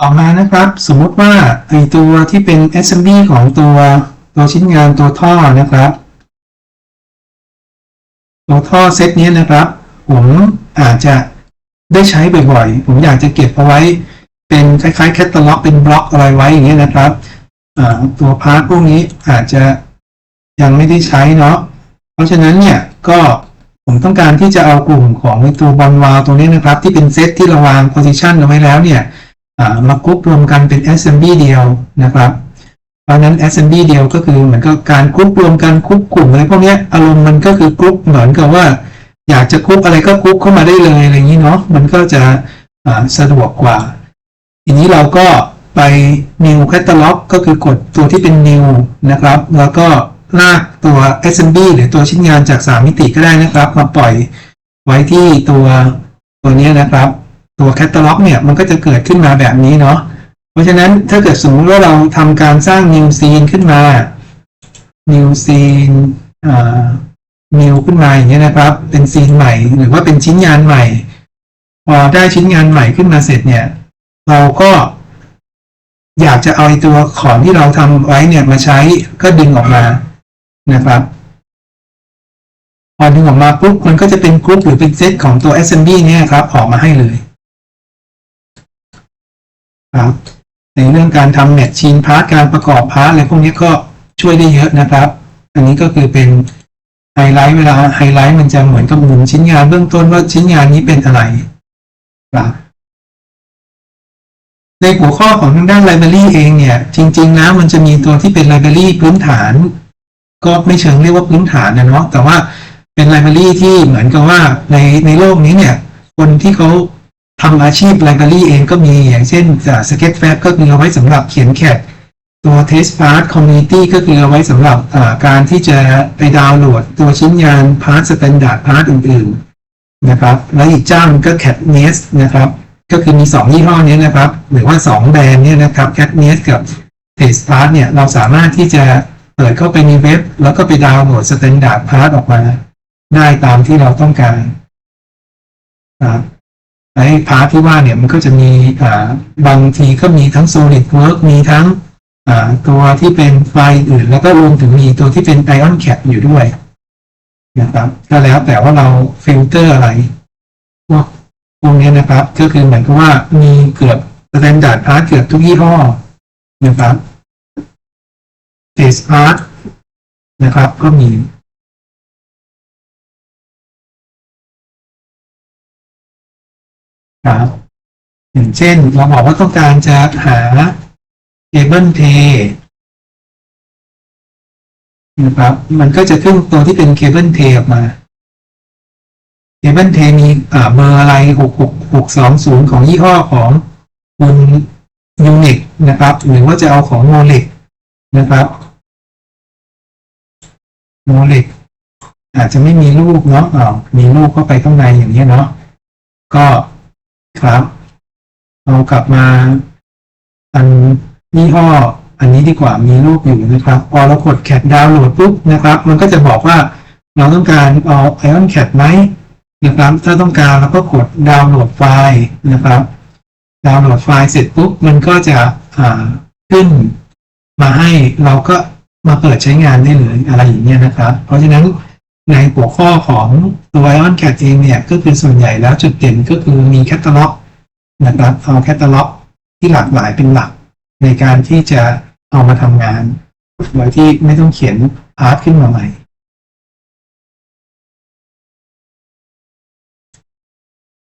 ต่อมานะครับ สมมติว่าไอตัวที่เป็น assembly ของตัวตัวชิ้นงานตัวท่อนะครับ ตัวท่อเซตนี้นะครับ ผมอาจจะได้ใช้บ่อยๆ ผมอยากจะเก็บเอาไว้ เป็นคล้ายๆแคตตาล็อกเป็นบล็อกอะไรไว้อย่างเงี้ยนะครับตัวพาร์ทพวกนี้อาจจะยังไม่ได้ใช้เนาะเพราะฉะนั้นเนี่ยก็ผมต้องการที่จะเอากลุ่มของตัวบอลวาลตรงนี้นะครับ ที่เป็นเซตที่เราวาง position เอาไว้แล้วเนี่ย มากรุ๊ปรวมกันเป็น assembly เดียวนะครับ เพราะนั้น assembly เดียวก็คือเหมือนกับการกรุ๊ปรวมกันกรุ๊ปกลุ่มอะไรพวกนี้อารมณ์มันก็คือกรุ๊ปเหมือนกับว่า อยากจะกรุ๊ปอะไรก็กรุ๊ปเข้ามาได้เลยอะไรอย่างนี้เนาะมันก็จะสะดวกกว่า ทีนี้เราก็ไป new catalog ก็คือกดตัวที่เป็น new นะครับ แล้วก็ลากตัว assembly หรือตัวชิ้นงานจาก 3 มิติก็ได้นะครับ มาปล่อยไว้ที่ตัวตัวนี้นะครับ ตัวแคตตาล็อกเนี่ยมันก็จะเกิดขึ้นมาแบบนี้เนาะเพราะฉะนั้นถ้าเกิดสมมติว่าเราทำการสร้าง new scene ขึ้นมา new scene อ่า new ขึ้นมาอย่างเงี้ยนะครับ เป็นซีนใหม่หรือว่าเป็นชิ้นงานใหม่ พอได้ชิ้นงานใหม่ขึ้นมาเสร็จเนี่ย เราก็อยากจะเอาตัวของที่เราทำไว้เนี่ยมาใช้ก็ดึงออกมานะครับ พอดึงออกมาปุ๊บมันก็จะเป็นกรุ๊ปหรือเป็นเซตของตัว assembly เนี่ยครับออกมาให้เลย ครับ ในเรื่องการทำแมทชีนพาร์ทการประกอบพาร์ทอะไรพวกนี้ก็ช่วยได้เยอะนะครับ อันนี้ก็คือเป็นไฮไลท์เวลาไฮไลท์มันจะเหมือนกับหมุนชิ้นงานเบื้องต้นว่าชิ้นงานนี้เป็นอะไรครับในหัวข้อของทางด้านไลบรารีเองเนี่ย จริงๆแล้วมันจะมีตัวที่เป็นไลบรารีพื้นฐาน ก็ไม่เชิงเรียกว่าพื้นฐานนะเนาะแต่ว่าเป็นไลบรารีที่เหมือนกับว่าในในโลกนี้เนี่ย คนที่เขา ทำอาชีพไลบรารีเองก็มีอย่างเช่นสเก็ตแฟบก็คือเอาไว้สำหรับเขียนแคดตัว Test Part Community ก็คือเอาไว้สำหรับการที่จะไปดาวน์โหลด ตัวชิ้นงานพาร์ทสแตนดาร์ดพาร์ทอื่นๆนะครับแล้วอีกเจ้างก็ Cat Nest นะครับก็คือมีสองยี่ห้อนี้นะครับ หรือว่าสองแบรนด์เนี่ยนะครับ Cat Nest กับ Test Part เนี่ยเราสามารถที่จะเปิดเข้าไปในเว็บ แล้วก็ไปดาวน์โหลดสแตนดาร์ดพาร์ทออกมา ได้ตามที่เราต้องการครับ ไอ้พาร์ทที่ว่าเนี่ยมันก็จะมีอ่าบางทีก็มีทั้ง solid work มีทั้งอ่าตัวที่เป็นไฟล์อื่น แล้วก็รวมถึงมีตัวที่เป็น Ion Cap อยู่ด้วยนะครับก็แล้วแต่ว่าเราฟิลเตอร์อะไรพวกพวกนี้นะครับ ก็คือเหมือนกับว่ามีเกือบ Standard Part เกือบทุกยี่ห้อนะครับ Test Part นะครับ ก็มี ครับอย่างเช่นเราบอกว่าต้องการจะหาเคเบิลเทนะครับ มันก็จะขึ้นตัวที่เป็นเคเบิลเทออกมาเคเบิลเทมีเบอร์อะไรหกหกหกสองศูนย์ของยี่ห้อของคุณยูนิคนะครับ หรือว่าจะเอาของโมเลกนะครับโมเลกอาจจะไม่มีรูปเนาะอ่ามีรูปเข้าไปข้างในอย่างนี้เนาะก็ ครับ เรากลับมาอันยี่ห้ออันนี้ดีกว่ามีรูปอยู่นะครับ พอเรากดแค t ดาวน์โหลดปุ๊บนะครับ มันก็จะบอกว่าเราต้องการเอา Ion Cat ไหมนะครับ ถ้าต้องการเราก็กดดาวน์โหลดไฟล์นะครับ ดาวน์โหลดไฟล์เสร็จปุ๊บมันก็จะขึ้นมาให้เราก็มาเปิดใช้งานได้เลยอะไรอย่างเงี้ยนะครับ เพราะฉะนั้น ในหัวข้อของตัว Ion Cat เองเนี่ยก็คือส่วนใหญ่แล้วจุดเด่นก็คือมีแคตตาล็อกนะครับเอาแคตตาล็อกที่หลากหลายเป็นหลัก ในการที่จะเอามาทำงานโดยที่ไม่ต้องเขียนพาร์ทขึ้นมาใหม่